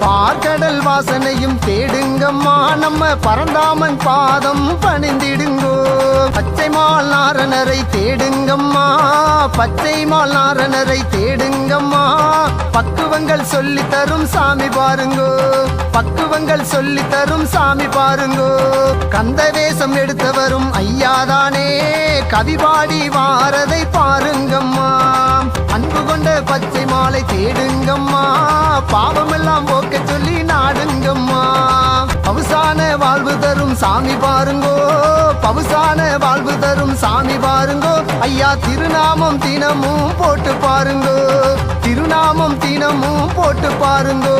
பார்க்கடல் வாசனையும் தேடுங்கம்மா. நம்ம பரந்தாமன் பாதம் பணிந்திடுங்கோ. பச்சை மால் நாரணரை தேடுங்கம்மா. பச்சை மால் நாரணரை தேடுங்கம்மா. பக்குவங்கள் சொல்லி தரும் சாமி பாருங்கோ. பக்குவங்கள் சொல்லி தரும் சாமி பாருங்கோ. கந்த வேஷம் எடுத்தவரும் ஐயாதானே. கவிபாடி வாரதை பாருங்கம்மா. அன்பு கொண்ட பச்சை மாலை தேடுங்கம்மா. பாவமெல்லாம் போக்க சொல்லி நாடுங்கம்மா. பவுசான வாழ்வு தரும் சாமி பாருங்கோ. பவுசான வாழ்வு தரும் சாமி பாருங்கோ. ஐயா திருநாமம் தினமும் போட்டு பாருங்கோ. திருநாமம் தினமும் போட்டு பாருங்கோ.